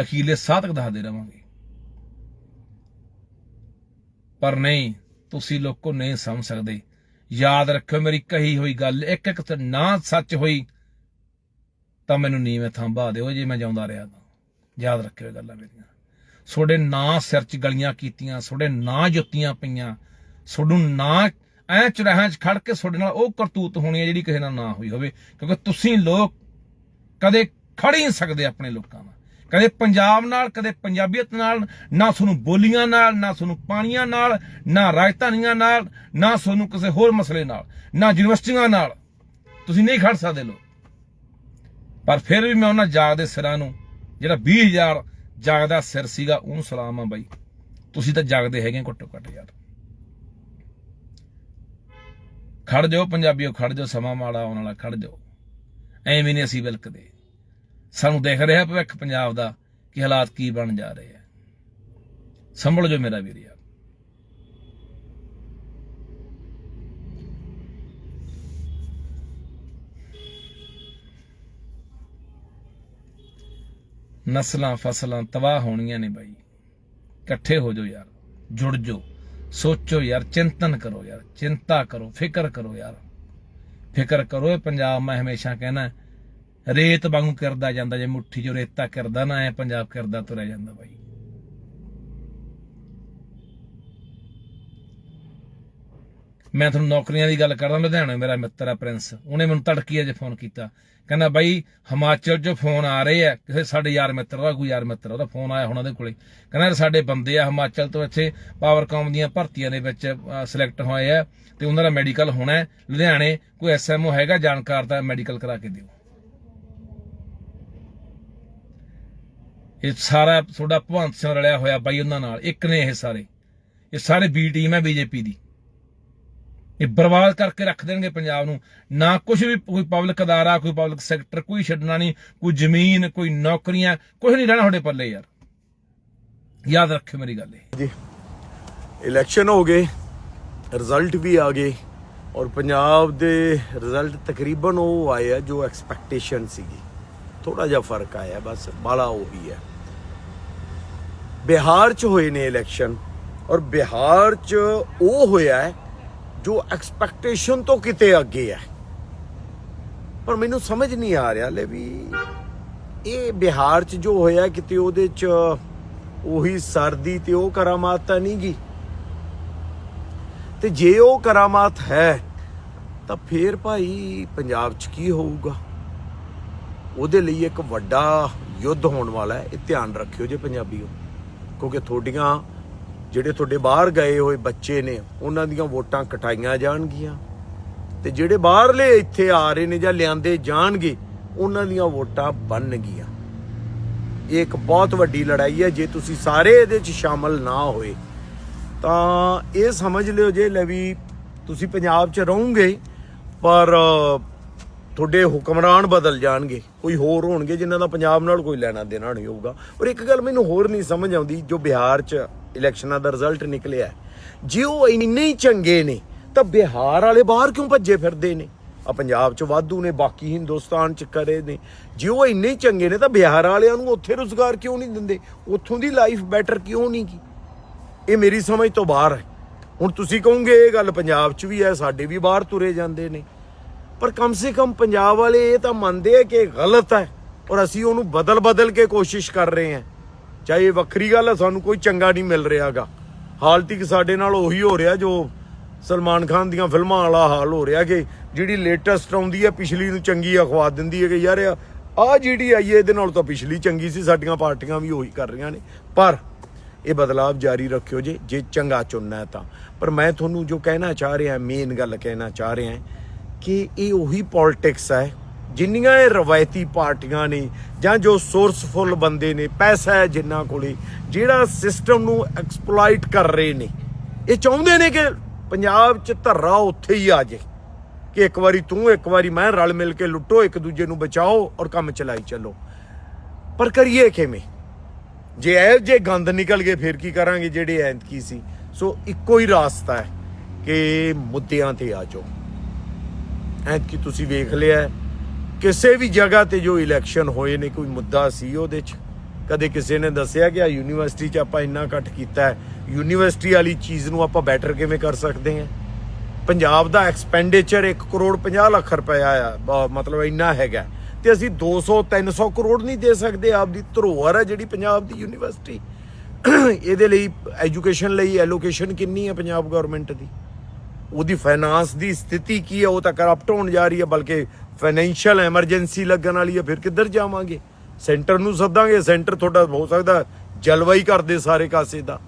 ਅਖੀਲੇ ਸਾਹ ਤੱਕ ਦੱਸਦੇ ਰਵਾਂਗੇ। ਪਰ ਨਹੀਂ, ਤੁਸੀਂ ਲੋਕੋ ਨਹੀਂ ਸਮਝ ਸਕਦੇ। ਯਾਦ ਰੱਖਿਓ ਮੇਰੀ ਕਹੀ ਹੋਈ ਗੱਲ, ਇੱਕ ਇੱਕ ਨਾ ਸੱਚ ਹੋਈ, ਤਾਂ ਮੈਨੂੰ ਨੀਵੇਂ ਥਾਂ ਬਾ ਦਿਓ ਜੇ ਮੈਂ ਜਾਉਂਦਾ ਰਿਹਾ ਤਾਂ। ਯਾਦ ਰੱਖਿਓ ਇਹ ਗੱਲਾਂ ਮੇਰੀਆਂ। ਤੁਹਾਡੇ ਨਾਂ ਸਿਰ 'ਚ ਗਲੀਆਂ ਕੀਤੀਆਂ ਤੁਹਾਡੇ ਨਾਂ ਜੁੱਤੀਆਂ ਪਈਆਂ ਤੁਹਾਨੂੰ ਨਾਂ ਐ ਚੁਰਾਹਾਂ 'ਚ ਖੜ ਕੇ ਤੁਹਾਡੇ ਨਾਲ ਉਹ ਕਰਤੂਤ ਹੋਣੀ ਹੈ ਜਿਹੜੀ ਕਿਸੇ ਨਾਲ ਨਾ ਹੋਈ ਹੋਵੇ, ਕਿਉਂਕਿ ਤੁਸੀਂ ਲੋਕ ਕਦੇ ਖੜ ਹੀ ਨਹੀਂ ਸਕਦੇ ਆਪਣੇ ਲੋਕਾਂ ਨਾਲ। ਕਦੇ ਪੰਜਾਬ ਨਾਲ, ਕਦੇ ਪੰਜਾਬੀਅਤ ਨਾਲ, ਨਾ ਤੁਹਾਨੂੰ ਬੋਲੀਆਂ ਨਾਲ, ਨਾ ਤੁਹਾਨੂੰ ਪਾਣੀਆਂ ਨਾਲ, ਨਾ ਰਾਜਧਾਨੀਆਂ ਨਾਲ, ਨਾ ਤੁਹਾਨੂੰ ਕਿਸੇ ਹੋਰ ਮਸਲੇ ਨਾਲ, ਨਾ ਯੂਨੀਵਰਸਿਟੀਆਂ ਨਾਲ, ਤੁਸੀਂ ਨਹੀਂ ਖੜ ਸਕਦੇ ਲੋਕ। ਪਰ ਫਿਰ ਵੀ ਮੈਂ ਉਹਨਾਂ ਜਾਗਦੇ ਸਿਰਾਂ ਨੂੰ, ਜਿਹੜਾ 20000 ਜਾਗਦਾ ਸਿਰ ਸੀਗਾ, ਉਹਨੂੰ ਸਲਾਮ ਆ ਬਾਈ। ਤੁਸੀਂ ਤਾਂ ਜਾਗਦੇ ਹੈਗੇ ਘੱਟੋ ਘੱਟ ਯਾਰ। ਖੜ ਜਾਓ ਪੰਜਾਬੀਓ, ਖੜ ਜਾਓ, ਸਮਾਂ ਮਾੜਾ ਆਉਣ ਵਾਲਾ, ਖੜ ਜਾਓ। ਐਵੇਂ ਨਹੀਂ ਅਸੀਂ ਵਿਲਕਦੇ। ਸਾਨੂੰ ਦੇਖ ਰਿਹਾ ਭਵਿੱਖ ਪੰਜਾਬ ਦਾ ਕਿ ਹਾਲਾਤ ਕੀ ਬਣ ਜਾ ਰਹੇ ਆ। ਸੰਭਲ ਜੋ ਮੇਰਾ ਵੀਰ ਯਾਰ। ਨਸਲਾਂ ਫਸਲਾਂ ਤਬਾਹ ਹੋਣੀਆਂ ਨੇ ਬਾਈ। ਇਕੱਠੇ ਹੋ ਜਾਓ ਯਾਰ, ਜੁੜ ਜਾਓ। ਸੋਚੋ ਯਾਰ, ਚਿੰਤਨ ਕਰੋ ਯਾਰ, ਚਿੰਤਾ ਕਰੋ, ਫਿਕਰ ਕਰੋ ਯਾਰ। ਫਿਕਰ ਕਰੋ ਇਹ ਪੰਜਾਬ, ਮੈਂ ਹਮੇਸ਼ਾ ਕਹਿਣਾ ਰੇਤ ਵਾਂਗੂ ਕਰਦਾ ਜਾਂਦਾ, ਜੇ ਮੁੱਠੀ ਜੋ ਰੇਤਾ ਕਰਦਾ ਨਾ, ਐ ਪੰਜਾਬ ਕਰਦਾ ਤੁਰਿਆ ਜਾਂਦਾ ਬਾਈ। ਮੈਂ ਤੁਹਾਨੂੰ ਨੌਕਰੀਆਂ ਦੀ ਗੱਲ ਕਰਦਾ, ਲੁਧਿਆਣੇ ਮੇਰਾ ਮਿੱਤਰ ਆ ਪ੍ਰਿੰਸ। ਉਹਨੇ ਮੈਨੂੰ ਤੜਕੀ ਅਜੇ ਫੋਨ ਕੀਤਾ। ਕਹਿੰਦਾ ਬਾਈ, ਹਿਮਾਚਲ ਚੋਂ ਫੋਨ ਆ ਰਹੇ ਆ, ਕਿਸੇ ਸਾਡੇ ਯਾਰ ਮਿੱਤਰ ਦਾ, ਕੋਈ ਯਾਰ ਮਿੱਤਰ ਉਹਦਾ ਫੋਨ ਆਇਆ ਉਹਨਾਂ ਦੇ ਕੋਲੇ। ਕਹਿੰਦਾ ਸਾਡੇ ਬੰਦੇ ਆ ਹਿਮਾਚਲ ਤੋਂ ਇੱਥੇ ਪਾਵਰਕਾਮ ਦੀਆਂ ਭਰਤੀਆਂ ਦੇ ਵਿੱਚ ਸਿਲੈਕਟ ਹੋਏ ਆ, ਤੇ ਉਹਨਾਂ ਦਾ ਮੈਡੀਕਲ ਹੋਣਾ ਲੁਧਿਆਣੇ ਕੋਈ ਐਸਐਮਓ ਹੈਗਾ, ਜਾਣਕਾਰ ਦਾ ਮੈਡੀਕਲ ਕਰਾ ਕੇ ਦਿਓ। ਇਹ ਸਾਰਾ ਤੁਹਾਡਾ ਭਵੰਤ ਸਿੰਘ ਰਲਿਆ ਹੋਇਆ ਬਾਈ ਉਹਨਾਂ ਨਾਲ, ਇੱਕ ਨੇ ਇਹ ਸਾਰੇ। ਇਹ ਸਾਰੇ ਬੀ ਟੀਮ ਹੈ ਬੀਜੇਪੀ ਦੀ। ਇਹ ਬਰਬਾਦ ਕਰਕੇ ਰੱਖ ਦੇਣਗੇ ਪੰਜਾਬ ਨੂੰ। ਨਾ ਕੁਝ ਵੀ ਕੋਈ ਪਬਲਿਕ ਅਦਾਰਾ, ਕੋਈ ਪਬਲਿਕ ਸੈਕਟਰ ਕੋਈ ਛੱਡਣਾ ਨਹੀਂ, ਕੋਈ ਜ਼ਮੀਨ, ਕੋਈ ਨੌਕਰੀਆਂ ਕੁਝ ਨਹੀਂ ਰਹਿਣਾ ਤੁਹਾਡੇ ਪੱਲੇ ਯਾਰ। ਯਾਦ ਰੱਖਿਓ ਮੇਰੀ ਗੱਲ ਇਹ। ਜੀ ਇਲੈਕਸ਼ਨ ਹੋ ਗਏ ਰਿਜ਼ਲਟ ਵੀ ਆ ਗਏ ਔਰ ਪੰਜਾਬ ਦੇ ਰਿਜ਼ਲਟ ਤਕਰੀਬਨ ਉਹ ਆਏ ਆ ਜੋ ਐਕਸਪੈਕਟੇਸ਼ਨ ਸੀਗੀ। ਥੋੜਾ ਜਿਹਾ ਫ਼ਰਕ ਆਇਆ ਬਸ, ਬਾਲਾ ਹੀ ਹੈ। ਬਿਹਾਰ ਚ ਹੋਏ ਨੇ ਇਲੈਕਸ਼ਨ ਔਰ ਬਿਹਾਰ ਚ ਉਹ ਹੋਇਆ ਹੈ ਜੋ ਐਕਸਪੈਕਟੇਸ਼ਨ ਤੋਂ ਕਿਤੇ ਅੱਗੇ ਹੈ। ਪਰ ਮੈਨੂੰ ਸਮਝ ਨਹੀਂ ਆ ਰਿਹਾ ਲੈ ਵੀ ਇਹ ਬਿਹਾਰ ਚ ਜੋ ਹੋਇਆ ਕਿਤੇ ਉਹਦੇ ਚ ਉਹੀ ਸਰਦੀ ਤੇ ਉਹ ਕਰਾਮਾਤ ਤਾਂ ਨਹੀਂ ਗੀ। ਤੇ ਜੇ ਉਹ ਕਰਾਮਾਤ ਹੈ, ਤਾਂ ਫੇਰ ਭਾਈ ਪੰਜਾਬ ਚ ਕੀ ਹੋਊਗਾ? ਉਹਦੇ ਲਈ ਇੱਕ ਵੱਡਾ ਯੁੱਧ ਹੋਣ ਵਾਲਾ ਹੈ, ਇਹ ਧਿਆਨ ਰੱਖਿਓ ਜੇ ਪੰਜਾਬੀਓ। ਕਿਉਂਕਿ ਤੁਹਾਡੀਆਂ ਜਿਹੜੇ ਤੁਹਾਡੇ ਬਾਹਰ ਗਏ ਹੋਏ ਬੱਚੇ ਨੇ, ਉਹਨਾਂ ਦੀਆਂ ਵੋਟਾਂ ਕਟਾਈਆਂ ਜਾਣਗੀਆਂ। ਤੇ ਜਿਹੜੇ ਬਾਹਰਲੇ ਇੱਥੇ ਆ ਰਹੇ ਨੇ ਜਾਂ ਲਿਆਂਦੇ ਜਾਣਗੇ, ਉਹਨਾਂ ਦੀਆਂ ਵੋਟਾਂ ਬਣਨਗੀਆਂ। ਇਹ ਇੱਕ ਬਹੁਤ ਵੱਡੀ ਲੜਾਈ ਹੈ, ਜੇ ਤੁਸੀਂ ਸਾਰੇ ਇਹਦੇ 'ਚ ਸ਼ਾਮਲ ਨਾ ਹੋਏ, ਤਾਂ ਇਹ ਸਮਝ ਲਿਓ ਜੇ ਲੈ ਵੀ ਤੁਸੀਂ ਪੰਜਾਬ 'ਚ ਰਹੋਗੇ, ਪਰ ਤੁਹਾਡੇ ਹੁਕਮਰਾਨ ਬਦਲ ਜਾਣਗੇ, ਕੋਈ ਹੋਰ ਹੋਣਗੇ ਜਿਨ੍ਹਾਂ ਦਾ ਪੰਜਾਬ ਨਾਲ ਕੋਈ ਲੈਣਾ ਦੇਣਾ ਨਹੀਂ ਹੋਊਗਾ। ਔਰ ਇੱਕ ਗੱਲ ਮੈਨੂੰ ਹੋਰ ਨਹੀਂ ਸਮਝ ਆਉਂਦੀ, ਜੋ ਬਿਹਾਰ 'ਚ ਇਲੈਕਸ਼ਨਾਂ ਦਾ ਰਿਜ਼ਲਟ ਨਿਕਲਿਆ ਜੇ ਉਹ ਇੰਨੇ ਹੀ ਚੰਗੇ ਨੇ, ਤਾਂ ਬਿਹਾਰ ਵਾਲੇ ਬਾਹਰ ਕਿਉਂ ਭੱਜੇ ਫਿਰਦੇ ਨੇ? ਆ ਪੰਜਾਬ 'ਚ ਵਾਧੂ ਨੇ, ਬਾਕੀ ਹਿੰਦੁਸਤਾਨ 'ਚ ਕਰੇ ਨੇ। ਜੇ ਉਹ ਇੰਨੇ ਹੀ ਚੰਗੇ ਨੇ, ਤਾਂ ਬਿਹਾਰ ਵਾਲਿਆਂ ਨੂੰ ਉੱਥੇ ਰੁਜ਼ਗਾਰ ਕਿਉਂ ਨਹੀਂ ਦਿੰਦੇ? ਉੱਥੋਂ ਦੀ ਲਾਈਫ ਬੈਟਰ ਕਿਉਂ ਨਹੀਂ ਕੀ ਇਹ ਮੇਰੀ ਸਮਝ ਤੋਂ ਬਾਹਰ ਹੈ। ਹੁਣ ਤੁਸੀਂ ਕਹੋਗੇ, ਇਹ ਗੱਲ ਪੰਜਾਬ 'ਚ ਵੀ ਹੈ, ਸਾਡੇ ਵੀ ਬਾਹਰ ਤੁਰੇ ਜਾਂਦੇ ਨੇ। ਪਰ ਕਮ ਸੇ ਕਮ ਪੰਜਾਬ ਵਾਲੇ ਇਹ ਤਾਂ ਮੰਨਦੇ ਆ ਕਿ ਇਹ ਗਲਤ ਹੈ ਔਰ ਅਸੀਂ ਉਹਨੂੰ ਬਦਲ ਬਦਲ ਕੇ ਕੋਸ਼ਿਸ਼ ਕਰ ਰਹੇ ਹਾਂ। ਚਾਹੇ ਇਹ ਵੱਖਰੀ ਗੱਲ ਹੈ ਸਾਨੂੰ ਕੋਈ ਚੰਗਾ ਨਹੀਂ ਮਿਲ ਰਿਹਾਗਾ। ਹਾਲ ਤੱਕ ਸਾਡੇ ਨਾਲ ਉਹੀ ਹੋ ਰਿਹਾ ਜੋ ਸਲਮਾਨ ਖਾਨ ਦੀਆਂ ਫਿਲਮਾਂ ਵਾਲਾ ਹਾਲ ਹੋ ਰਿਹਾ ਕਿ ਜਿਹੜੀ ਲੇਟੈਸਟ ਆਉਂਦੀ ਹੈ ਪਿਛਲੀ ਨੂੰ ਚੰਗੀ ਅਖਵਾ ਦਿੰਦੀ ਹੈ ਕਿ ਯਾਰ ਆ ਜਿਹੜੀ ਆਈ ਹੈ, ਇਹਦੇ ਨਾਲ ਤਾਂ ਪਿਛਲੀ ਚੰਗੀ ਸੀ, ਸਾਡੀਆਂ ਪਾਰਟੀਆਂ ਵੀ ਉਹੀ ਕਰ ਰਹੀਆਂ ਨੇ। ਪਰ ਇਹ ਬਦਲਾਵ ਜਾਰੀ ਰੱਖਿਓ ਜੇ ਜੇ ਚੰਗਾ ਚੁਣਨਾ ਹੈ ਤਾਂ। ਪਰ ਮੈਂ ਤੁਹਾਨੂੰ ਜੋ ਕਹਿਣਾ ਚਾਹ ਰਿਹਾ ਮੇਨ ਗੱਲ ਕਹਿਣਾ ਚਾਹ ਰਿਹਾ ਕਿ ਇਹ ਉਹੀ ਪੋਲਿਟਿਕਸ ਹੈ, ਜਿੰਨੀਆਂ ਇਹ ਰਵਾਇਤੀ ਪਾਰਟੀਆਂ ਨੇ ਜਾਂ ਜੋ ਸੋਰਸਫੁਲ ਬੰਦੇ ਨੇ, ਪੈਸਾ ਹੈ ਜਿਨ੍ਹਾਂ ਕੋਲੇ, ਜਿਹੜਾ ਸਿਸਟਮ ਨੂੰ ਐਕਸਪਲੋਇਟ ਕਰ ਰਹੇ ਨੇ, ਇਹ ਚਾਹੁੰਦੇ ਨੇ ਕਿ ਪੰਜਾਬ 'ਚ ਧੱਰਾ ਉੱਥੇ ਹੀ ਆ ਜੇ ਕਿ ਇੱਕ ਵਾਰੀ ਤੂੰ, ਇੱਕ ਵਾਰੀ ਮੈਂ ਰਲ ਮਿਲ ਕੇ ਲੁੱਟੋ, ਇੱਕ ਦੂਜੇ ਨੂੰ ਬਚਾਓ ਔਰ ਕੰਮ ਚਲਾਈ ਚੱਲੋ। ਪਰ ਕਰੀਏ ਕਿਵੇਂ? ਜੇ ਇਹ ਜੇ ਗੰਦ ਨਿਕਲ ਗਏ, ਫਿਰ ਕੀ ਕਰਾਂਗੇ ਜਿਹੜੇ ਐਂਤਕੀ ਸੀ? ਸੋ ਇੱਕੋ ਹੀ ਰਾਸਤਾ ਹੈ ਕਿ ਮੁੱਦਿਆਂ ਤੇ ਆ ਜਾਓ। ਐਂਤਕੀ ਤੁਸੀਂ ਵੇਖ ਲਿਆ ਕਿਸੇ ਵੀ ਜਗ੍ਹਾ ਤੇ ਜੋ ਇਲੈਕਸ਼ਨ ਹੋਏ ਨੇ, ਕੋਈ ਮੁੱਦਾ ਸੀ ਉਹਦੇ 'ਚ? ਕਦੇ ਕਿਸੇ ਨੇ ਦੱਸਿਆ ਕਿ ਆ ਯੂਨੀਵਰਸਿਟੀ 'ਚ ਆਪਾਂ ਇੰਨਾ ਘੱਟ ਕੀਤਾ ਹੈ? ਯੂਨੀਵਰਸਿਟੀ ਵਾਲੀ ਚੀਜ਼ ਨੂੰ ਆਪਾਂ ਬੈਟਰ ਕਿਵੇਂ ਕਰ ਸਕਦੇ ਹਾਂ? ਪੰਜਾਬ ਦਾ ਐਕਸਪੈਂਡੀਚਰ 1 ਕਰੋੜ 50 ਲੱਖ ਰੁਪਇਆ ਆ ਬ- ਮਤਲਬ ਇੰਨਾ ਹੈਗਾ। ਤੇ ਅਸੀਂ 200 300 ਕਰੋੜ ਨਹੀਂ ਦੇ ਸਕਦੇ, ਆਪਦੀ ਧਰੋਹਰ ਹੈ ਜਿਹੜੀ ਪੰਜਾਬ ਦੀ ਯੂਨੀਵਰਸਿਟੀ ਇਹਦੇ ਲਈ ਐਜੂਕੇਸ਼ਨ ਲਈ ਐਲੋਕੇਸ਼ਨ ਕਿੰਨੀ ਹੈ ਪੰਜਾਬ ਗਵਰਨਮੈਂਟ ਦੀ? ਉਹਦੀ ਫਾਈਨਾਂਸ ਦੀ ਸਥਿਤੀ ਕੀ ਹੈ, ਉਹ ਤਾਂ ਕਰਪਟ ਹੋਣ ਜਾ ਰਹੀ ਹੈ, ਬਲਕਿ ਫਾਈਨੈਂਸ਼ੀਅਲ ਐਮਰਜੈਂਸੀ ਲੱਗਣ ਵਾਲੀ ਹੈ, ਫਿਰ ਕਿੱਧਰ ਜਾਵਾਂਗੇ? ਸੈਂਟਰ ਨੂੰ ਸੱਦਾਂਗੇ ਸੈਂਟਰ ਤੁਹਾਡਾ ਹੋ ਸਕਦਾ ਜਲਵਾਈ ਕਰਦੇ ਸਾਰੇ ਕਾਸੇ ਦਾ।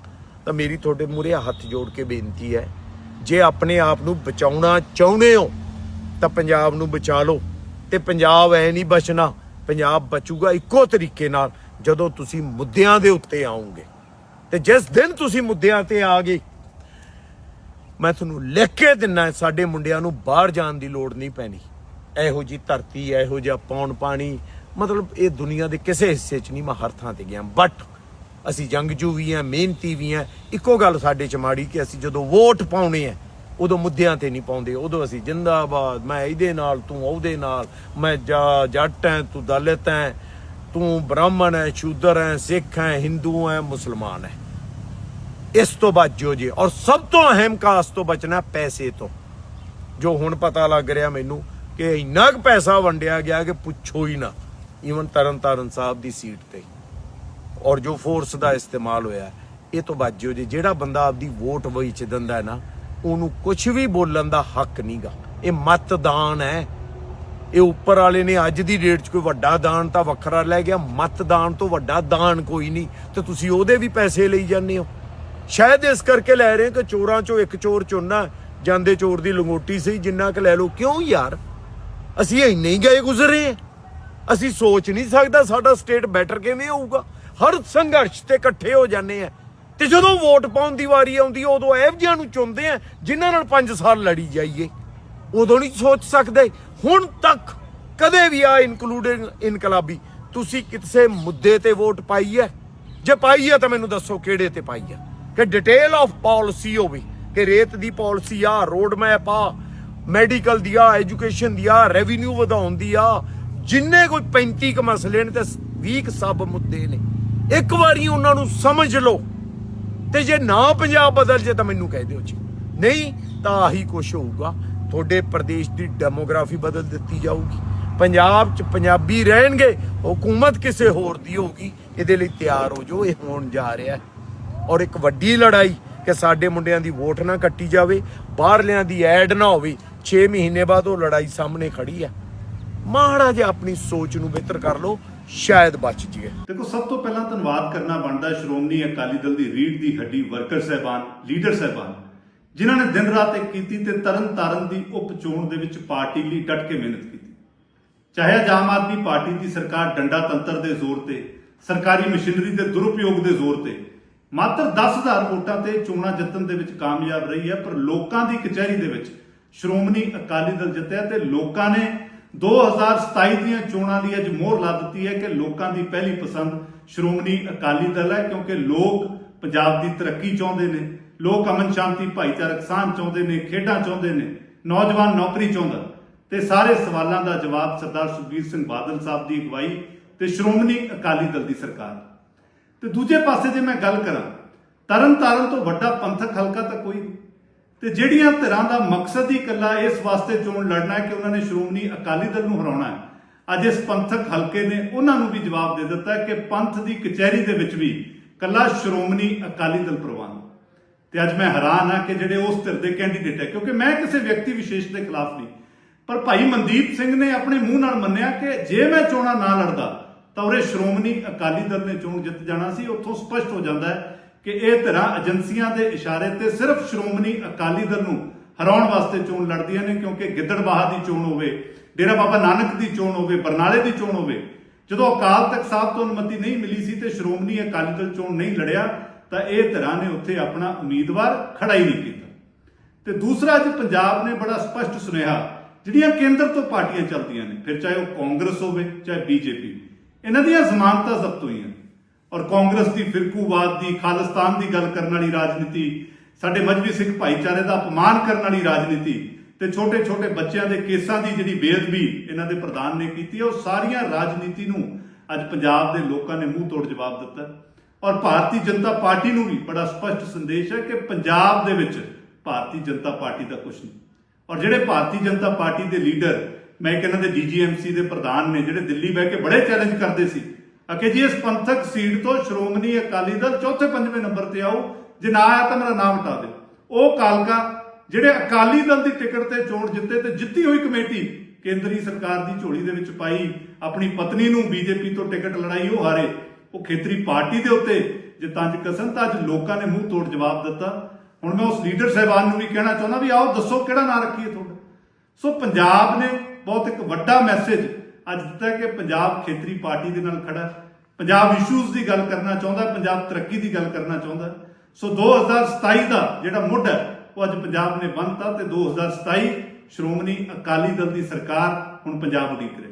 ਤਾਂ ਮੇਰੀ ਤੁਹਾਡੇ ਮੂਹਰੇ ਹੱਥ ਜੋੜ ਕੇ ਬੇਨਤੀ ਹੈ, ਜੇ ਆਪਣੇ ਆਪ ਨੂੰ ਬਚਾਉਣਾ ਚਾਹੁੰਦੇ ਹੋ, ਤਾਂ ਪੰਜਾਬ ਨੂੰ ਬਚਾ ਲਓ। ਤੇ ਪੰਜਾਬ ਐ ਨਹੀਂ ਬਚਣਾ, ਪੰਜਾਬ ਬਚੂਗਾ ਇੱਕੋ ਤਰੀਕੇ ਨਾਲ, ਜਦੋਂ ਤੁਸੀਂ ਮੁੱਦਿਆਂ ਦੇ ਉੱਤੇ ਆਉਂਗੇ। ਤੇ ਜਿਸ ਦਿਨ ਤੁਸੀਂ ਮੁੱਦਿਆਂ ਤੇ ਆ ਗਏ ਮੈਂ ਤੁਹਾਨੂੰ ਲਿਖ ਕੇ ਦਿੰਨਾ ਸਾਡੇ ਮੁੰਡਿਆਂ ਨੂੰ ਬਾਹਰ ਜਾਣ ਦੀ ਲੋੜ ਨਹੀਂ ਪੈਣੀ। ਇਹੋ ਜੀ ਧਰਤੀ ਇਹੋ ਜਿਹਾ ਪੌਣ ਪਾਣੀ। ਮਤਲਬ ਇਹ ਦੁਨੀਆ ਦੇ ਕਿਸੇ ਹਿੱਸੇ 'ਚ ਨਹੀਂ, ਮੈਂ ਹਰ ਥਾਂ ਤੇ ਗਿਆ। ਬਟ ਅਸੀਂ ਜੰਗਜੂ ਵੀ ਆ ਮਿਹਨਤੀ ਵੀ ਆ ਇੱਕੋ ਗੱਲ ਸਾਡੇ 'ਚ ਮਾੜੀ ਕਿ ਅਸੀਂ ਜਦੋਂ ਵੋਟ ਪਾਉਣੇ ਆ ਉਦੋਂ ਮੁੱਦਿਆਂ ਤੇ ਨਹੀਂ ਪਾਉਂਦੇ। ਉਦੋਂ ਅਸੀਂ ਜਿੰਦਾਬਾਦ, ਮੈਂ ਇਹਦੇ ਨਾਲ, ਤੂੰ ਉਹਦੇ ਨਾਲ। ਮੈਂ ਜਾ- ਜੱਟ ਐ ਤੂੰ ਦਲਿਤ ਐ ਤੂੰ ਬ੍ਰਾਹਮਣ ਐ ਸ਼ੂਦਰ ਐ ਸਿੱਖ ਐ ਹਿੰਦੂ ਐ ਮੁਸਲਮਾਨ ਐ ਇਸ ਤੋਂ ਬਚੋ ਜੀ। ਔਰ ਸਭ ਤੋਂ ਅਹਿਮ ਕਾਸ ਤੋਂ ਬਚਣਾ ਪੈਸੇ ਤੋਂ। ਜੋ ਹੁਣ ਪਤਾ ਲੱਗ ਰਿਹਾ ਮੈਨੂੰ ਕਿ ਇੰਨਾ ਕੁ ਪੈਸਾ ਵੰਡਿਆ ਗਿਆ ਕਿ ਪੁੱਛੋ ਹੀ ਨਾ ਈਵਨ ਤਰਨ ਤਾਰਨ ਸਾਹਿਬ ਦੀ ਸੀਟ ਤੇ। ਔਰ ਜੋ ਫੋਰਸ ਦਾ ਇਸਤੇਮਾਲ ਹੋਇਆ, ਇਹ ਤੋਂ ਬਚੋ ਜੀ, ਜਿਹੜਾ ਬੰਦਾ ਆਪਦੀ ਵੋਟ ਵੇਚ ਦਿੰਦਾ ਹੈ ਨਾ, ਉਹਨੂੰ ਕੁਝ ਵੀ ਬੋਲਣ ਦਾ ਹੱਕ ਨਹੀਂਗਾ। ਇਹ ਮਤਦਾਨ ਹੈ। ਇਹ ਉੱਪਰ ਵਾਲੇ ਨੇ ਅੱਜ ਦੀ ਡੇਟ 'ਚ ਕੋਈ ਵੱਡਾ ਦਾਨ ਤਾਂ ਵੱਖਰਾ ਲੈ ਗਿਆ, ਮਤਦਾਨ ਤੋਂ ਵੱਡਾ ਦਾਨ ਕੋਈ ਨਹੀਂ। ਤੇ ਤੁਸੀਂ ਉਹਦੇ ਵੀ ਪੈਸੇ ਲਈ ਜਾਂਦੇ ਹੋ। ਸ਼ਾਇਦ ਇਸ ਕਰਕੇ ਲੈ ਰਹੇ ਕਿ ਚੋਰਾਂ 'ਚੋਂ ਇੱਕ ਚੋਰ ਚੁਣਨਾ ਜਾਂਦੇ ਚੋਰ ਦੀ ਲੰਗੋਟੀ ਸੀ, ਜਿੰਨਾ ਕੁ ਲੈ ਲਓ। ਕਿਉਂ ਯਾਰ? ਅਸੀਂ ਇੰਨੇ ਹੀ ਗਏ ਗੁਜ਼ਰੇ ਹਾਂ। ਅਸੀਂ ਸੋਚ ਨਹੀਂ ਸਕਦਾ ਸਾਡਾ ਸਟੇਟ ਬੈਟਰ ਕਿਵੇਂ ਹੋਊਗਾ। ਹਰ ਸੰਘਰਸ਼ ਤੇ ਇਕੱਠੇ ਹੋ ਜਾਂਦੇ ਆ ਤੇ ਜਦੋਂ ਵੋਟ ਪਾਉਣ ਦੀ ਵਾਰੀ ਆਉਂਦੀ, ਉਦੋਂ ਇਹੋ ਜਿਹਿਆਂ ਨੂੰ ਚੁਣਦੇ ਆ ਜਿਨ੍ਹਾਂ ਨਾਲ 5 ਸਾਲ ਲੜੀ ਜਾਈਏ। ਉਦੋਂ ਨਹੀਂ ਸੋਚ ਸਕਦੇ। ਹੁਣ ਤੱਕ ਕਦੇ ਵੀ ਆ ਇਨਕਲੂਡਿੰਗ ਇਨਕਲਾਬੀ, ਤੁਸੀਂ ਕਿਸੇ ਮੁੱਦੇ ਤੇ ਵੋਟ ਪਾਈ ਹੈ? ਜੇ ਪਾਈ ਹੈ ਤਾਂ ਮੈਨੂੰ ਦੱਸੋ ਕਿਹੜੇ ਤੇ ਪਾਈ ਹੈ? ਕਿ ਡਿਟੇਲ ਆਫ ਪਾਲਿਸੀ ਹੋਵੇ, ਕਿ ਰੇਤ ਦੀ ਪਾਲਿਸੀ ਆ ਰੋਡ ਮੈਪ ਆ ਮੈਡੀਕਲ ਦੀ ਆ ਐਜੂਕੇਸ਼ਨ ਦੀ ਆ ਰੈਵਨਿਊ ਵਧਾਉਣ ਦੀ ਆ, ਜਿੰਨੇ ਕੋਈ 35 ਕ ਮਸਲੇ ਨੇ ਤੇ 20 ਕੁ ਸਬ ਮੁੱਦੇ ਨੇ। ਇੱਕ ਵਾਰੀ ਉਹਨਾਂ ਨੂੰ ਸਮਝ ਲਓ ਤੇ ਜੇ ਨਾ ਪੰਜਾਬ ਬਦਲ ਜੇ ਤਾਂ ਮੈਨੂੰ ਕਹਿ ਦਿਓ ਜੀ। ਨਹੀਂ ਤਾਂ ਆਹੀ ਕੁਛ ਹੋਊਗਾ। ਤੁਹਾਡੇ ਪ੍ਰਦੇਸ਼ ਦੀ ਡੈਮੋਗ੍ਰਾਫੀ ਬਦਲ ਦਿੱਤੀ ਜਾਊਗੀ। ਪੰਜਾਬ 'ਚ ਪੰਜਾਬੀ ਰਹਿਣਗੇ, ਹਕੂਮਤ ਕਿਸੇ ਹੋਰ ਦੀ ਹੋਊਗੀ। ਇਹਦੇ ਲਈ ਤਿਆਰ ਹੋ ਜਾਓ, ਇਹ ਹੋਣ ਜਾ ਰਿਹਾ ਹੈ। ਔਰ ਇੱਕ ਵੱਡੀ ਲੜਾਈ ਕਿ ਸਾਡੇ ਮੁੰਡਿਆਂ ਦੀ ਵੋਟ ਨਾ ਕੱਟੀ ਜਾਵੇ, ਬਾਹਰਲਿਆਂ ਦੀ ਐਡ ਨਾ ਹੋਵੇ 6 ਮਹੀਨੇ ਬਾਅਦ ਉਹ ਲੜਾਈ ਸਾਹਮਣੇ ਖੜੀ ਹੈ ਮਾੜਾ ਜਿਹਾ ਆਪਣੀ ਸੋਚ ਨੂੰ ਬਿਹਤਰ ਕਰ ਲਓ, ਸ਼ਾਇਦ ਬਚ ਜੀਏ ਦੇਖੋ, ਸਭ ਤੋਂ ਪਹਿਲਾਂ ਧੰਨਵਾਦ ਕਰਨਾ ਬਣਦਾ ਸ਼੍ਰੋਮਣੀ ਅਕਾਲੀ ਦਲ ਦੀ ਰੀੜ ਦੀ ਹੱਡੀ ਵਰਕਰ ਸਹਿਬਾਨ, ਲੀਡਰ ਸਹਿਬਾਨ, ਜਿਨ੍ਹਾਂ ਨੇ ਦਿਨ ਰਾਤ ਇੱਕ ਕੀਤੀ ਤੇ ਤਰਨ ਤਾਰਨ ਦੀ ਉਪ ਚੋਣ ਦੇ ਵਿੱਚ ਪਾਰਟੀ ਲਈ ਡਟ ਕੇ ਮਿਹਨਤ ਕੀਤੀ। ਚਾਹੇ ਅੱਜ ਆਮ ਆਦਮੀ ਪਾਰਟੀ ਦੀ ਸਰਕਾਰ ਡੰਡਾ ਤੰਤਰ ਦੇ ਜ਼ੋਰ ਤੇ, ਸਰਕਾਰੀ ਮਸ਼ੀਨਰੀ ਦੇ ਦੁਰਉਪਯੋਗ ਦੇ ਜ਼ੋਰ ਤੇ ਮਾਤਰ 10000 ਵੋਟਾਂ ਤੇ ਚੋਣਾਂ ਜਿੱਤਣ ਦੇ ਵਿੱਚ ਕਾਮਯਾਬ ਰਹੀ ਹੈ, ਪਰ ਲੋਕਾਂ ਦੀ ਕਚਹਿਰੀ ਦੇ ਵਿੱਚ ਸ਼੍ਰੋਮਣੀ ਅਕਾਲੀ ਦਲ ਜਿੱਤਿਆ ਤੇ ਲੋਕਾਂ ਨੇ 2027 ਦੀਆਂ ਚੋਣਾਂ ਦੀ ਅੱਜ ਮੋਹਰ ਲਾ ਦਿੱਤੀ ਹੈ ਕਿ ਲੋਕਾਂ ਦੀ ਪਹਿਲੀ ਪਸੰਦ ਸ਼੍ਰੋਮਣੀ ਅਕਾਲੀ ਦਲ ਹੈ, ਕਿਉਂਕਿ ਲੋਕ ਪੰਜਾਬ ਦੀ ਤਰੱਕੀ ਚਾਹੁੰਦੇ ਨੇ, ਲੋਕ ਅਮਨ ਸ਼ਾਂਤੀ, ਭਾਈਚਾਰਕ ਸਾਂਝ ਚਾਹੁੰਦੇ ਨੇ, ਖੇਡਾਂ ਚਾਹੁੰਦੇ ਨੇ, ਨੌਜਵਾਨ ਨੌਕਰੀ ਚਾਹੁੰਦਾ। ਤੇ ਸਾਰੇ ਸਵਾਲਾਂ ਦਾ ਜਵਾਬ ਸਰਦਾਰ ਸੁਖਬੀਰ ਸਿੰਘ ਬਾਦਲ ਸਾਹਿਬ ਦੀ ਅਗਵਾਈ ਤੇ ਸ਼੍ਰੋਮਣੀ ਅਕਾਲੀ ਦਲ ਦੀ ਸਰਕਾਰ। ਤੇ ਦੂਜੇ ਪਾਸੇ ਜੇ ਮੈਂ ਗੱਲ ਕਰਾਂ ਤਰਨ ਤਾਰਨ ਤੋਂ ਵੱਡਾ ਪੰਥਕ ਹਲਕਾ ਤਾਂ ਕੋਈ ਨਹੀਂ। ਤੇ ਜਿਹੜੀਆਂ ਧਿਰਾਂ ਦਾ ਮਕਸਦ ਹੀ ਇਕੱਲਾ ਇਸ ਵਾਸਤੇ ਚੋਣ ਲੜਨਾ ਹੈ ਕਿ ਉਹਨਾਂ ਨੇ ਸ਼੍ਰੋਮਣੀ ਅਕਾਲੀ ਦਲ ਨੂੰ ਹਰਾਉਣਾ ਹੈ, ਅੱਜ ਇਸ ਪੰਥਕ ਹਲਕੇ ਨੇ ਉਹਨਾਂ ਨੂੰ ਵੀ ਜਵਾਬ ਦੇ ਦਿੱਤਾ ਕਿ ਪੰਥ ਦੀ ਕਚਹਿਰੀ ਦੇ ਵਿੱਚ ਵੀ ਇਕੱਲਾ ਸ਼੍ਰੋਮਣੀ ਅਕਾਲੀ ਦਲ ਪ੍ਰਵਾਨ ਤੇ ਅੱਜ ਮੈਂ ਹੈਰਾਨ ਹਾਂ ਕਿ ਜਿਹੜੇ ਉਸ ਧਿਰ ਦੇ ਕੈਂਡੀਡੇਟ ਹੈ, ਕਿਉਂਕਿ ਮੈਂ ਕਿਸੇ ਵਿਅਕਤੀ ਵਿਸ਼ੇਸ਼ ਦੇ ਖਿਲਾਫ ਨਹੀਂ, ਪਰ ਭਾਈ ਮਨਦੀਪ ਸਿੰਘ ਨੇ ਆਪਣੇ ਮੂੰਹ ਨਾਲ ਮੰਨਿਆ ਕਿ ਜੇ ਮੈਂ ਚੋਣਾਂ ਨਾ ਲੜਦਾ ਤਾਂ ਉਰੇ ਸ਼੍ਰੋਮਣੀ ਅਕਾਲੀ ਦਲ ਨੇ ਚੋਣ ਜਿੱਤ ਜਾਣਾ ਸੀ। ਉੱਥੋਂ ਸਪਸ਼ਟ ਹੋ ਜਾਂਦਾ ਹੈ ਕਿ ਇਹ ਧਿਰਾਂ ਏਜੰਸੀਆਂ ਦੇ ਇਸ਼ਾਰੇ ਤੇ ਸਿਰਫ ਸ਼੍ਰੋਮਣੀ ਅਕਾਲੀ ਦਲ ਨੂੰ ਹਰਾਉਣ ਵਾਸਤੇ ਚੋਣ ਲੜਦੀਆਂ ਨੇ, ਕਿਉਂਕਿ ਗਿੱਦੜਬਾਹਾ ਦੀ ਚੋਣ ਹੋਵੇ, ਡੇਰਾ ਬਾਬਾ ਨਾਨਕ ਦੀ ਚੋਣ ਹੋਵੇ, ਬਰਨਾਲੇ ਦੀ ਚੋਣ ਹੋਵੇ, ਜਦੋਂ ਅਕਾਲ ਤਖਤ ਸਾਹਿਬ ਤੋਂ ਅਨੁਮਤੀ ਨਹੀਂ ਮਿਲੀ ਸੀ ਤੇ ਸ਼੍ਰੋਮਣੀ ਅਕਾਲੀ ਦਲ ਚੋਣ ਨਹੀਂ ਲੜਿਆ, ਤਾਂ ਇਹ ਧਿਰਾਂ ਨੇ ਉੱਥੇ ਆਪਣਾ ਉਮੀਦਵਾਰ ਖੜਾ ਹੀ ਨਹੀਂ ਕੀਤਾ। ਤੇ ਦੂਸਰਾ, ਅੱਜ ਪੰਜਾਬ ਨੇ ਬੜਾ ਸਪਸ਼ਟ ਸੁਨੇਹਾ, ਜਿਹੜੀਆਂ ਕੇਂਦਰ ਤੋਂ ਪਾਰਟੀਆਂ ਚੱਲਦੀਆਂ ਨੇ, ਫਿਰ ਚਾਹੇ ਉਹ ਕਾਂਗਰਸ ਹੋਵੇ, ਚਾਹੇ ਬੀਜੇਪੀ ਇਹਨਾਂ ਦੀਆਂ ਜ਼ਮਾਨਤਾਂ ਜ਼ਬਤ ਹੋਈਆਂ। ਔਰ ਕਾਂਗਰਸ ਦੀ ਫਿਰਕੂਵਾਦ ਦੀ ਖਾਲਿਸਤਾਨ ਦੀ ਗੱਲ ਕਰਨ ਵਾਲੀ ਰਾਜਨੀਤੀ ਸਾਡੇ ਮਜਬੀ ਸਿੱਖ ਭਾਈਚਾਰੇ ਦਾ ਅਪਮਾਨ ਕਰਨ ਵਾਲੀ ਰਾਜਨੀਤੀ ਤੇ ਛੋਟੇ ਛੋਟੇ ਬੱਚਿਆਂ ਦੇ ਕੇਸਾਂ ਦੀ ਜਿਹੜੀ ਬੇਅਦਬੀ ਇਹਨਾਂ ਦੇ ਪ੍ਰਧਾਨ ਨੇ ਕੀਤੀ ਹੈ, ਉਹ ਸਾਰੀਆਂ ਰਾਜਨੀਤੀ ਨੂੰ ਅੱਜ ਪੰਜਾਬ ਦੇ ਲੋਕਾਂ ਨੇ ਮੂੰਹ ਤੋੜ ਜਵਾਬ ਦਿੱਤਾ। ਔਰ ਭਾਰਤੀ ਜਨਤਾ ਪਾਰਟੀ ਨੂੰ ਵੀ ਬੜਾ ਸਪਸ਼ਟ ਸੰਦੇਸ਼ ਹੈ ਕਿ ਪੰਜਾਬ ਦੇ ਵਿੱਚ ਭਾਰਤੀ ਜਨਤਾ ਪਾਰਟੀ ਦਾ ਕੁਝ ਨਹੀਂ। ਔਰ ਜਿਹੜੇ ਭਾਰਤੀ ਜਨਤਾ ਪਾਰਟੀ ਦੇ ਲੀਡਰ ਮੈਂ ਕਹਿੰਦਾ ਦੇ ਡੀਜੀਐਮਸੀ ਦੇ ਪ੍ਰਧਾਨ ਨੇ ਜਿਹੜੇ ਦਿੱਲੀ ਬਹਿ ਕੇ ਬੜੇ ਚੈਲੰਜ ਕਰਦੇ ਸੀ। ਅਕੇ ਜੀ, ਇਸ ਪੰਥਕ ਸੀਟ ਤੋਂ ਸ਼੍ਰੋਮਣੀ ਅਕਾਲੀ ਦਲ ਚੌਥੇ ਪੰਜਵੇਂ ਨੰਬਰ ਤੇ ਆਓ। ਜੇ ਨਾ ਆਇਆ ਤਾਂ ਮੇਰਾ ਨਾਮ ਹਟਾ ਦਿਓ। ਉਹ ਕਾਲਕਾ, ਜਿਹੜੇ ਅਕਾਲੀ ਦਲ ਦੀ ਟਿਕਟ ਤੇ ਚੋਣ ਜਿੱਤੇ ਤੇ ਜਿੱਤੀ ਹੋਈ ਕਮੇਟੀ, ਕੇਂਦਰੀ ਸਰਕਾਰ ਦੀ ਝੋਲੀ ਦੇ ਵਿੱਚ ਪਾਈ, ਆਪਣੀ ਪਤਨੀ ਨੂੰ ਬੀਜੇਪੀ ਤੋਂ ਟਿਕਟ ਲੜਾਈ ਉਹ ਹਾਰੇ। ਉਹ ਖੇਤਰੀ ਪਾਰਟੀ ਦੇ ਉੱਤੇ, ਜੇ ਤੰਜ ਕਸਨ ਤਾਂ ਅੱਜ ਲੋਕਾਂ ਨੇ ਮੂੰਹ ਤੋੜ ਜਵਾਬ ਦਿੱਤਾ। ਹੁਣ ਮੈਂ ਉਸ ਲੀਡਰ ਸਾਹਿਬਾਨ ਨੂੰ ਵੀ ਕਹਿਣਾ ਚਾਹੁੰਦਾ ਵੀ ਆਓ, ਦੱਸੋ ਕਿਹੜਾ ਨਾਂ ਰੱਖੀਏ ਤੁਹਾਡਾ। ਸੋ ਪੰਜਾਬ ਨੇ ਬਹੁਤ ਇੱਕ ਵੱਡਾ ਮੈਸੇਜ ਅੱਜ ਦਿੱਤਾ ਕਿ ਪੰਜਾਬ ਖੇਤਰੀ ਪਾਰਟੀ ਦੇ ਨਾਲ ਖੜਾ ਪੰਜਾਬ ਇਸ਼ੂਜ਼ ਦੀ ਗੱਲ ਕਰਨਾ ਚਾਹੁੰਦਾ, ਪੰਜਾਬ ਤਰੱਕੀ ਦੀ ਗੱਲ ਕਰਨਾ ਚਾਹੁੰਦਾ ਹੈ। ਸੋ 2027 ਦਾ ਜਿਹੜਾ ਮੁੱਢ ਹੈ, ਉਹ ਅੱਜ ਪੰਜਾਬ ਨੇ ਬੰਨਤਾ ਤੇ 2027 ਸ਼੍ਰੋਮਣੀ ਅਕਾਲੀ ਦਲ ਦੀ ਸਰਕਾਰ ਹੁਣ ਪੰਜਾਬ ਉਡੀਕ ਰਹੀ